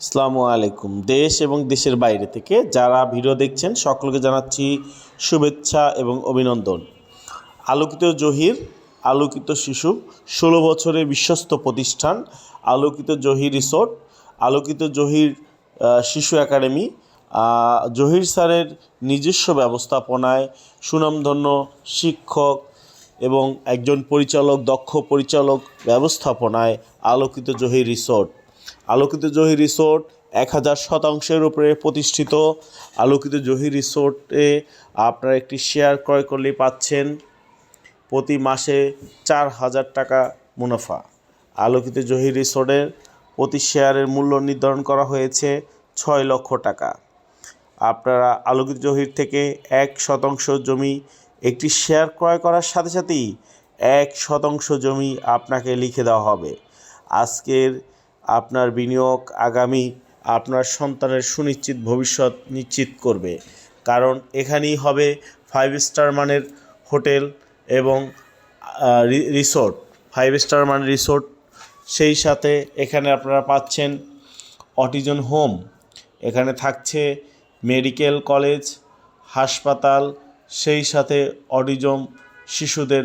আসসালামু আলাইকুম। দেশ এবং দেশের বাইরে থেকে যারা ভিডিও দেখছেন, সকলকে জানাচ্ছি শুভেচ্ছা এবং অভিনন্দন। আলোকিত জহির, আলোকিত শিশু, ষোলো বছরের বিশ্বস্ত প্রতিষ্ঠান, আলোকিত জহির রিসোর্ট, আলোকিত জহির শিশু একাডেমি জহির স্যারের নিজস্ব ব্যবস্থাপনায় সুনামধন্য শিক্ষক এবং একজন পরিচালক, দক্ষ পরিচালক ব্যবস্থাপনায় আলোকিত জহির রিসোর্ট। আলোকিত জহির রিসোর্ট এক হাজার শতাংশের উপরে প্রতিষ্ঠিত। আলোকিত জহির রিসোর্টে আপনারা একটি শেয়ার ক্রয় করলে পাচ্ছেন প্রতি মাসে চার হাজার টাকা মুনাফা। আলোকিত জহির রিসোর্টের প্রতি শেয়ারের মূল্য নির্ধারণ করা হয়েছে ছয় লক্ষ টাকা। আপনারা আলোকিত জহির থেকে এক শতাংশ জমি একটি শেয়ার ক্রয় করার সাথে সাথেই এক শতাংশ জমি আপনাকে লিখে দেওয়া হবে। আজকের আপনার বিনিয়োগ আগামী আপনার সন্তানের সুনিশ্চিত ভবিষ্যৎ নিশ্চিত করবে। কারণ এখানেই হবে ফাইভ স্টার মানের হোটেল এবং রিসোর্ট ফাইভ স্টার মানের রিসোর্ট সেই সাথে এখানে আপনারা পাচ্ছেন অটিজন হোম। এখানে থাকছে মেডিকেল কলেজ, হাসপাতাল, সেই সাথে অটিজম শিশুদের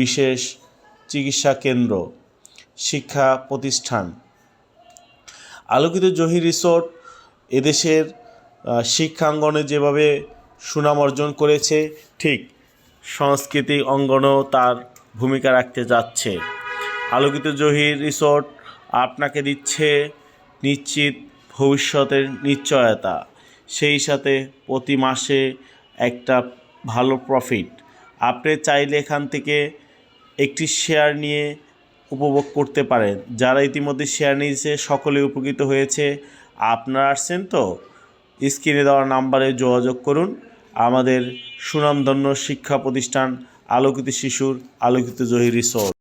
বিশেষ চিকিৎসা কেন্দ্র, শিক্ষা প্রতিষ্ঠান। আলোকিত জহির রিসোর্ট, এদেশের শিক্ষাঙ্গনে যেভাবে সুনাম অর্জন করেছে, ঠিক সাংস্কৃতিক অঙ্গনও তার ভূমিকা রাখতে যাচ্ছে। আলোকিত জহির রিসোর্ট আপনাকে দিচ্ছে নিশ্চিত ভবিষ্যতের নিশ্চয়তা। সেই সাথে প্রতি মাসে একটা ভালো প্রফিট আপনি চাইলে এখান থেকে একটি শেয়ার নিয়ে উপভোগ করতে পারেন। যারা ইতিমধ্যে শেয়ার নিয়েছে সকলে উপকৃত হয়েছে। আপনারা আসছেন তো? স্ক্রিনে দেওয়া নাম্বারে যোগাযোগ করুন। আমাদের সুনামধন্য শিক্ষা প্রতিষ্ঠান, আলোকিত শিশুর, আলোকিত জহির রিসোর্ট।